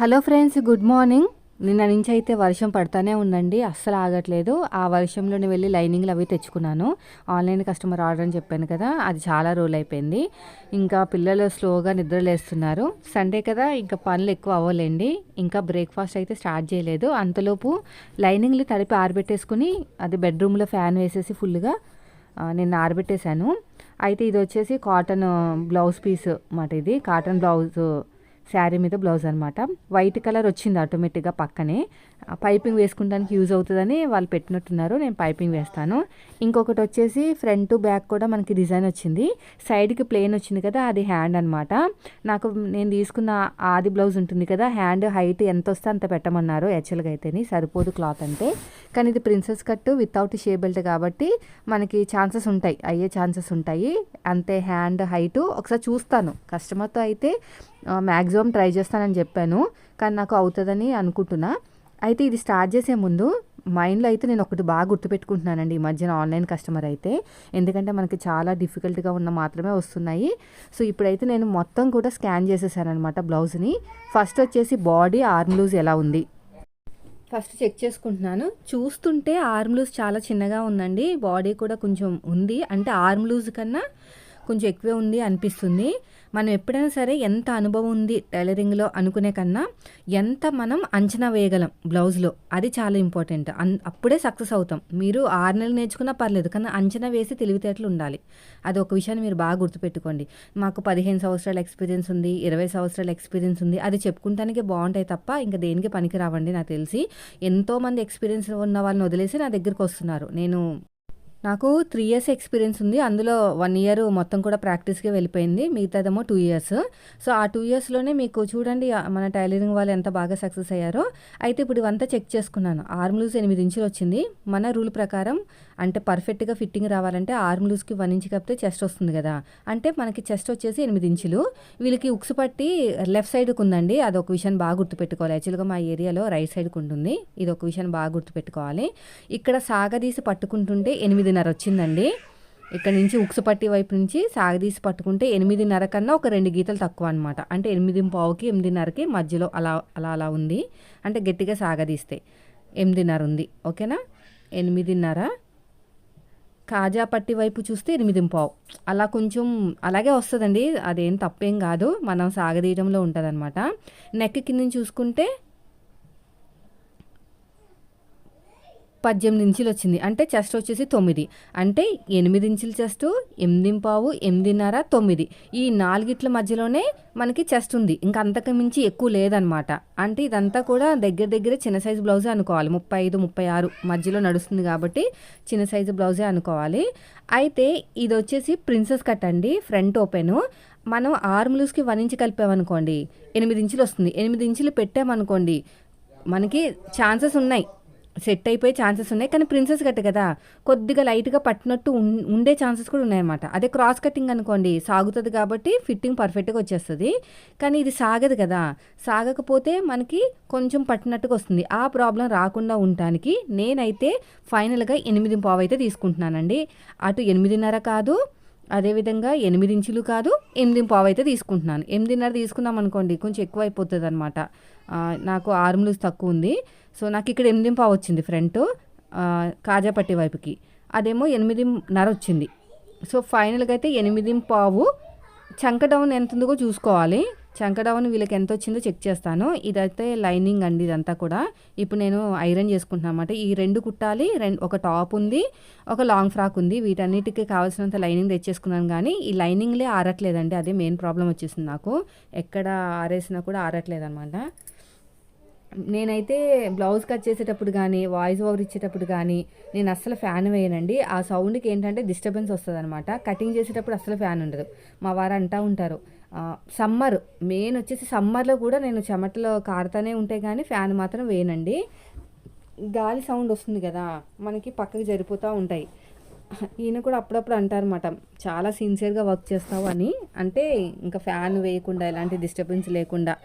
Hello friends good morning. నిన్న నుంచి అయితే వర్షం పడతానే ఉందండి అస్సలు ఆగట్లేదు. ఆ వర్షంలోనే వెళ్ళి లైనింగ్లు అవి తెచ్చుకున్నాను. ఆన్లైన్ కస్టమర్ ఆర్డర్ అని చెప్పాను కదా అది చాలా రోల్ అయిపోయింది. ఇంకా పిల్లలు స్లోగా నిద్రలేస్తున్నారు. సండే కదా ఇంకా పనులు ఎక్కువ అవ్వలేండి. ఇంకా బ్రేక్ఫాస్ట్ అయితే స్టార్ట్ చేయలేదు. అంతలోపు లైనింగ్లు తడిపి ఆరబెట్టేసుకుని అది బెడ్రూమ్లో ఫ్యాన్ వేసేసి ఫుల్గా నిన్న ఆరబెట్టేశాను. అయితే ఇది వచ్చేసి కాటన్ బ్లౌజ్ పీస్ మాట ఇది. కాటన్ బ్లౌజ్ శారీ మీద బ్లౌజ్ అనమాట వైట్ కలర్ వచ్చింది ఆటోమేటిక్గా పక్కనే. పైపింగ్ వేసుకుంటానికి యూజ్ అవుతుందని వాళ్ళు పెట్టినట్టున్నారు. నేను పైపింగ్ వేస్తాను. ఇంకొకటి వచ్చేసి ఫ్రంట్ బ్యాక్ కూడా మనకి డిజైన్ వచ్చింది. సైడ్కి ప్లేన్ వచ్చింది కదా అది హ్యాండ్ అనమాట నాకు నేను తీసుకున్న ఆది బ్లౌజ్ ఉంటుంది కదా హ్యాండ్ హైట్ ఎంత వస్తే అంత పెట్టమన్నారు. యాక్చువల్గా అయితేని సరిపోదు క్లాత్ అంటే. కానీ ఇది ప్రిన్సెస్ కట్ వితౌట్ షే బెల్ట్ కాబట్టి మనకి ఛాన్సెస్ ఉంటాయి. అయ్యే ఛాన్సెస్ ఉంటాయి. అంతే హ్యాండ్ హైటు ఒకసారి చూస్తాను. కస్టమర్తో అయితే మ్యాక్సిమం ట్రై చేస్తానని చెప్పాను. కానీ నాకు అవుతుందని అనుకుంటున్నా. అయితే ఇది స్టార్ట్ చేసే ముందు మైండ్లో అయితే నేను ఒకటి బాగా గుర్తుపెట్టుకుంటున్నానండి ఈ మధ్యన ఆన్లైన్ కస్టమర్ అయితే. ఎందుకంటే మనకి చాలా డిఫికల్ట్గా ఉన్న మాత్రమే వస్తున్నాయి. సో ఇప్పుడైతే నేను మొత్తం కూడా స్కాన్ చేసేసానమాట బ్లౌజ్ని ఫస్ట్ వచ్చేసి బాడీ ఆర్మ్ లూజ్ ఎలా ఉంది? ఫస్ట్ చెక్ చేసుకుంటున్నాను. చూస్తుంటే ఆర్మ్ లూజ్ చాలా చిన్నగా ఉందండి. బాడీ కూడా కొంచెం ఉంది. అంటే ఆర్మ్ లూజ్ కన్నా కొంచెం ఎక్కువే ఉంది అనిపిస్తుంది. మనం ఎప్పుడైనా సరే ఎంత అనుభవం ఉంది టైలరింగ్లో అనుకునే కన్నా ఎంత మనం అంచనా వేయగలం బ్లౌజ్లో అది చాలా ఇంపార్టెంట్. అన్ అప్పుడే సక్సెస్ అవుతాం. మీరు ఆరు నెలలు నేర్చుకున్నా పర్లేదు కానీ అంచనా వేసి తెలివితేటలు ఉండాలి. అది ఒక విషయాన్ని మీరు బాగా గుర్తుపెట్టుకోండి. మాకు పదిహేను సంవత్సరాల ఎక్స్పీరియన్స్ ఉంది ఇరవై సంవత్సరాల ఎక్స్పీరియన్స్ ఉంది. అది చెప్పుకుంటానికి బాగుంటాయి తప్ప ఇంకా దేనికి పనికి రావండి నాకు తెలిసి. ఎంతోమంది ఎక్స్పీరియన్స్ ఉన్న వాళ్ళని వదిలేసి నా దగ్గరికి వస్తున్నారు. నేను నాకు త్రీ ఇయర్స్ ఎక్స్పీరియన్స్ ఉంది. అందులో వన్ ఇయర్ మొత్తం కూడా ప్రాక్టీస్గా వెళ్ళిపోయింది. మిగతాదేమో టూ ఇయర్స్ సో ఆ టూ ఇయర్స్లోనే మీకు చూడండి మన టైలరింగ్ వాళ్ళు ఎంత బాగా సక్సెస్ అయ్యారో. అయితే ఇప్పుడు ఇవంతా చెక్ చేసుకున్నాను. ఆర్మ్ లూజ్ ఎనిమిది ఇంచులు వచ్చింది. మన రూల్ ప్రకారం అంటే పర్ఫెక్ట్గా ఫిట్టింగ్ రావాలంటే ఆర్మ్ లూజ్కి వన్ ఇంచ్ కప్పితే చెస్ట్ వస్తుంది కదా. అంటే మనకి చెస్ట్ వచ్చేసి ఎనిమిది ఇంచులు. వీళ్ళకి ఉక్స్ పట్టి లెఫ్ట్ సైడ్కి ఉందండి. అది ఒక విషయం బాగా గుర్తుపెట్టుకోవాలి. యాక్చువల్గా మా ఏరియాలో రైట్ సైడ్కి ఉంటుంది. ఇది ఒక విషయం బాగా గుర్తుపెట్టుకోవాలి. ఇక్కడ సాగదీసి పట్టుకుంటుంటే ఎనిమిది ఎనిమిదిన్నర వచ్చిందండి. ఇక్కడ నుంచి ఉక్సు పట్టి వైపు నుంచి సాగదీసి పట్టుకుంటే ఎనిమిదిన్నర కన్నా ఒక రెండు గీతలు తక్కువ అనమాట అంటే ఎనిమిది పావుకి ఎనిమిదిన్నరకి మధ్యలో అలా అలా అలా ఉంది. అంటే గట్టిగా సాగదీస్తే ఎనిమిదిన్నర ఉంది. ఓకేనా? ఎనిమిదిన్నర. కాజా పట్టి వైపు చూస్తే ఎనిమిది పావు. అలా కొంచెం అలాగే వస్తుందండి. అదేం తప్పేం కాదు. మనం సాగదీయడంలో ఉంటుంది అనమాట నెక్ కింద చూసుకుంటే పద్దెనిమిది ఇంచులు వచ్చింది. అంటే చెస్ట్ వచ్చేసి తొమ్మిది. అంటే ఎనిమిది ఇంచుల చెస్ట్ ఎనిమిది పావు ఎనిమిదిన్నర తొమ్మిది. ఈ నాలుగిట్ల మధ్యలోనే మనకి చెస్ట్ ఉంది. ఇంకా అంతకు మించి ఎక్కువ లేదనమాట. అంటే ఇదంతా కూడా దగ్గర దగ్గర చిన్న సైజు బ్లౌజే అనుకోవాలి. ముప్పై ఐదు ముప్పై ఆరు మధ్యలో నడుస్తుంది కాబట్టి చిన్న సైజు బ్లౌజే అనుకోవాలి. అయితే ఇది వచ్చేసి ప్రిన్సెస్ కట్ అండి. Front open. మనం ఆర్మ్ లూస్కి వన్ ఇంచ్ కలిపామనుకోండి ఎనిమిది ఇంచులు వస్తుంది. ఎనిమిది ఇంచులు పెట్టామనుకోండి మనకి ఛాన్సెస్ ఉన్నాయి. సెట్ అయిపోయే ఛాన్సెస్ ఉన్నాయి. కానీ ప్రిన్సెస్ కట్ కదా. కొద్దిగా లైట్గా పట్టినట్టు ఉండే ఛాన్సెస్ కూడా ఉన్నాయన్నమాట. అదే క్రాస్ కటింగ్ అనుకోండి సాగుతుంది కాబట్టి ఫిట్టింగ్ పర్ఫెక్ట్గా వచ్చేస్తుంది. కానీ ఇది సాగదు కదా. సాగకపోతే మనకి కొంచెం పట్టినట్టుగా వస్తుంది. ఆ ప్రాబ్లం రాకుండా ఉండటానికి నేనైతే ఫైనల్గా ఎనిమిది పావు అయితే తీసుకుంటున్నానండి. అటు ఎనిమిదిన్నర కాదు అదేవిధంగా ఎనిమిది ఇంచులు కాదు ఎనిమిది పావు అయితే తీసుకుంటున్నాను. ఎనిమిదిన్నర తీసుకున్నాం అనుకోండి కొంచెం ఎక్కువ అయిపోతుంది అనమాట నాకు ఆర్మ్ తక్కువ ఉంది. సో నాకు ఇక్కడ ఎనిమిది పావు వచ్చింది ఫ్రంట్ కాజాపట్టి వైపుకి. అదేమో ఎనిమిదిన్నర వచ్చింది. సో ఫైనల్గా అయితే ఎనిమిది పావు చంక డౌన్ ఎంత ఉందో చూసుకోవాలి. చంక వీళ్ళకి ఎంత వచ్చిందో చెక్ చేస్తాను. ఇదైతే లైనింగ్ అండి ఇదంతా కూడా. ఇప్పుడు నేను ఐరన్ చేసుకుంటున్నాను అనమాట ఈ రెండు కుట్టాలి రెండు ఒక టాప్ ఉంది ఒక లాంగ్ ఫ్రాక్ ఉంది. వీటన్నిటికీ కావాల్సినంత లైనింగ్ తెచ్చేసుకున్నాను కానీ ఈ లైనింగ్లే ఆరట్లేదండి. అదే మెయిన్ ప్రాబ్లం వచ్చేసింది నాకు. ఎక్కడ ఆరేసినా కూడా ఆరట్లేదు అనమాట నేనైతే బ్లౌజ్ కట్ చేసేటప్పుడు కానీ వాయిస్ ఓవర్ ఇచ్చేటప్పుడు కానీ నేను అస్సలు ఫ్యాన్ వేయనండి. ఆ సౌండ్కి ఏంటంటే డిస్టర్బెన్స్ వస్తుంది అనమాట కటింగ్ చేసేటప్పుడు అస్సలు ఫ్యాన్ ఉండదు. మా వారు అంటూ ఉంటారు. సమ్మర్ మెయిన్ వచ్చేసి సమ్మర్లో కూడా నేను చెమటలో కారుతూనే ఉంటే కానీ ఫ్యాన్ మాత్రం వేయనండి. గాలి సౌండ్ వస్తుంది కదా మనకి పక్కకి జరిపోతూ ఉంటాయి. ఈయన కూడా అప్పుడప్పుడు అంటారన్నమాట చాలా సిన్సియర్గా వర్క్ చేస్తావు అని. అంటే ఇంకా ఫ్యాన్ వేయకుండా ఎలాంటి డిస్టర్బెన్స్ లేకుండా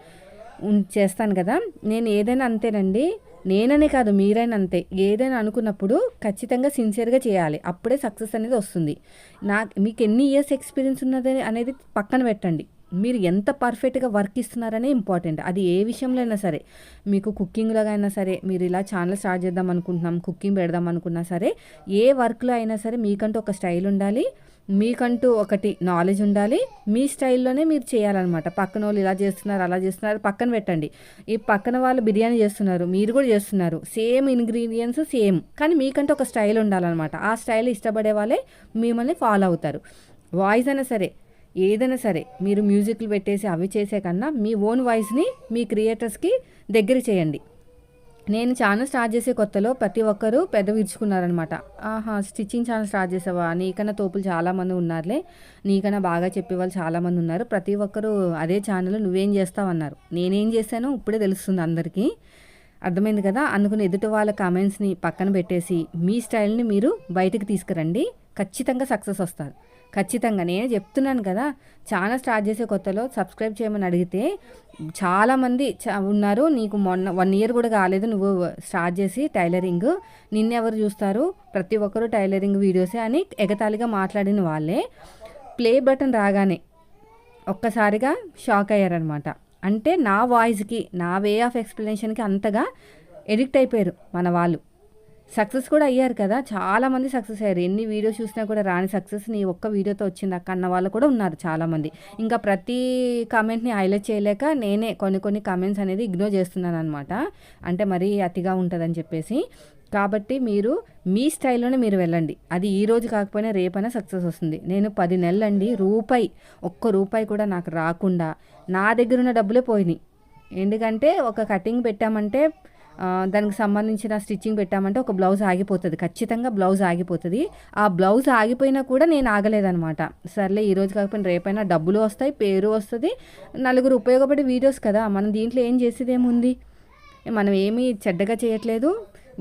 చేస్తాను కదా. నేను ఏదైనా అంతేనండి. నేననే కాదు మీరైనా అంతే. ఏదైనా అనుకున్నప్పుడు ఖచ్చితంగా సిన్సియర్గా చేయాలి. అప్పుడే సక్సెస్ అనేది వస్తుంది. నా మీకు ఎన్ని ఇయర్స్ ఎక్స్పీరియన్స్ ఉన్నది అనేది పక్కన పెట్టండి. మీరు ఎంత పర్ఫెక్ట్గా వర్క్ ఇస్తున్నారనే ఇంపార్టెంట్. అది ఏ విషయంలో అయినా సరే. మీకు కుకింగ్లో అయినా సరే మీరు ఇలా ఛానల్ స్టార్ట్ చేద్దాం అనుకుంటున్నాం కుకింగ్ పెడదాం అనుకున్నా సరే ఏ వర్క్లో అయినా సరే మీకంటూ ఒక స్టైల్ ఉండాలి. మీకంటూ ఒకటి నాలెడ్జ్ ఉండాలి. మీ స్టైల్లోనే మీరు చేయాలన్నమాట. పక్కన వాళ్ళు ఇలా చేస్తున్నారు అలా చేస్తున్నారు పక్కన పెట్టండి. ఈ పక్కన వాళ్ళు బిర్యానీ చేస్తున్నారు మీరు కూడా చేస్తున్నారు. Same ingredients same. కానీ మీకంటూ ఒక స్టైల్ ఉండాలన్నమాట. ఆ స్టైల్ ఇష్టపడే వాళ్ళే మిమ్మల్ని ఫాలో అవుతారు. వాయిస్ అయినా సరే ఏదైనా సరే మీరు మ్యూజిక్లు పెట్టేసి అవి చేసే కన్నా మీ ఓన్ వాయిస్ని మీ క్రియేటర్స్కి దగ్గర చేయండి. నేను ఛానల్ స్టార్ట్ చేసే కొత్తలో ప్రతి ఒక్కరూ పెద్ద విరుచుకున్నారనమాట. ఆహా స్టిచ్చింగ్ ఛానల్ స్టార్ట్ చేసావా? నీకన్నా తోపులు చాలామంది ఉన్నారులే. నీకన్నా బాగా చెప్పేవాళ్ళు చాలామంది ఉన్నారు. ప్రతి ఒక్కరూ అదే ఛానల్ నువ్వేం చేస్తావు అన్నారు నేనేం చేశానో ఇప్పుడే తెలుస్తుంది అందరికీ. అర్థమైంది కదా? అందుకని ఎదుటి వాళ్ళ కామెంట్స్ని పక్కన పెట్టేసి మీ స్టైల్ని మీరు బయటకు తీసుకురండి. ఖచ్చితంగా సక్సెస్ వస్తారు. ఖచ్చితంగా. నేనే చెప్తున్నాను కదా ఛానల్ స్టార్ట్ చేసే కొత్తలో సబ్స్క్రైబ్ చేయమని అడిగితే చాలామంది ఉన్నారు. నీకు మొన్న వన్ ఇయర్ కూడా కాలేదు నువ్వు స్టార్ట్ చేసి టైలరింగ్. నిన్నెవరు చూస్తారు? ప్రతి ఒక్కరు టైలరింగ్ వీడియోసే అని ఎగతాళిగా మాట్లాడిన వాళ్ళే. ప్లే బటన్ రాగానే ఒక్కసారిగా షాక్ అయ్యారనమాట అంటే నా వాయిస్కి నా వే ఆఫ్ ఎక్స్ప్లెనేషన్కి అంతగా ఎడిక్ట్ అయిపోయారు మన వాళ్ళు. సక్సెస్ కూడా అయ్యారు కదా చాలామంది సక్సెస్ అయ్యారు. ఎన్ని వీడియోస్ చూసినా కూడా రాని సక్సెస్ నీ ఒక్క వీడియోతో వచ్చింది అక్క అన్న వాళ్ళు కూడా ఉన్నారు చాలామంది ఇంకా ప్రతి కామెంట్ని హైలైట్ చేయలేక నేనే కొన్ని కొన్ని కామెంట్స్ అనేది ఇగ్నోర్ చేస్తున్నాను అనమాట అంటే మరీ అతిగా ఉంటుందని చెప్పేసి. కాబట్టి మీరు మీ స్టైల్లోనే మీరు వెళ్ళండి. అది ఈ రోజు కాకపోయినా రేపైనా సక్సెస్ వస్తుంది. నేను పది నెలలండి రూపాయి ఒక్క రూపాయి కూడా నాకు రాకుండా నా దగ్గర ఉన్న డబ్బులే పోయినాయి. ఎందుకంటే ఒక కటింగ్ పెట్టామంటే దానికి సంబంధించిన స్టిచ్చింగ్ పెట్టామంటే ఒక బ్లౌజ్ ఆగిపోతుంది. ఖచ్చితంగా బ్లౌజ్ ఆగిపోతుంది. ఆ బ్లౌజ్ ఆగిపోయినా కూడా నేను ఆగలేదనమాట సర్లే ఈరోజు కాకపోయినా రేపైనా డబ్బులు వస్తాయి పేరు వస్తుంది. నలుగురు ఉపయోగపడే వీడియోస్ కదా మనం దీంట్లో ఏం చేసేది ఏముంది మనం ఏమీ చెడ్డగా చేయట్లేదు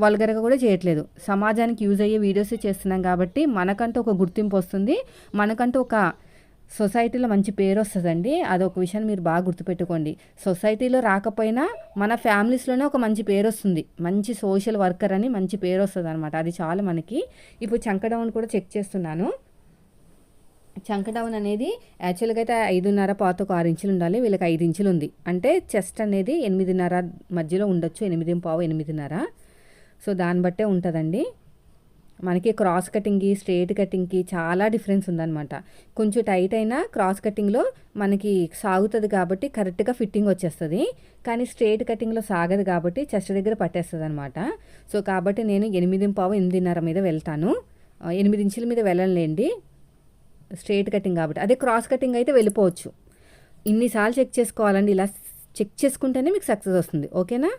వల్గరగా కూడా చేయట్లేదు. సమాజానికి యూజ్ అయ్యే వీడియోస్ చేస్తున్నాం కాబట్టి మనకంటూ ఒక గుర్తింపు వస్తుంది మనకంటూ ఒక సొసైటీలో మంచి పేరు వస్తుందండి అదొక విషయాన్ని మీరు బాగా గుర్తుపెట్టుకోండి. సొసైటీలో రాకపోయినా మన ఫ్యామిలీస్లోనే ఒక మంచి పేరు వస్తుంది మంచి సోషల్ వర్కర్ అని మంచి పేరు వస్తుంది అనమాట అది చాలా మనకి. ఇప్పుడు చంకడౌన్ కూడా చెక్ చేస్తున్నాను. చంకడౌన్ అనేది యాక్చువల్గా అయితే ఐదున్నర పాతకు ఒక ఆరు ఇంచులు ఉండాలి. వీళ్ళకి ఐదు ఇంచులు ఉంది. అంటే చెస్ట్ అనేది ఎనిమిదిన్నర మధ్యలో ఉండొచ్చు. ఎనిమిది పావు ఎనిమిదిన్నర. సో దాన్ని బట్టే ఉంటుందండి. మనకి క్రాస్ కటింగ్కి స్ట్రేట్ కటింగ్కి చాలా డిఫరెన్స్ ఉందన్నమాట. కొంచెం టైట్ అయినా క్రాస్ కటింగ్లో మనకి సాగుతుంది కాబట్టి కరెక్ట్గా ఫిట్టింగ్ వచ్చేస్తుంది. కానీ స్ట్రేట్ కటింగ్లో సాగదు కాబట్టి చెస్ట్ దగ్గర పట్టేస్తుంది అనమాట సో కాబట్టి నేను ఎనిమిది పావు ఎనిమిదిన్నర మీద వెళ్తాను. ఎనిమిది ఇంచుల మీద వెళ్ళలేండి స్ట్రేట్ కటింగ్ కాబట్టి. అదే క్రాస్ కటింగ్ అయితే వెళ్ళిపోవచ్చు. ఇన్నిసార్లు చెక్ చేసుకోవాలండి. ఇలా చెక్ చేసుకుంటేనే మీకు సక్సెస్ వస్తుంది. ఓకేనా?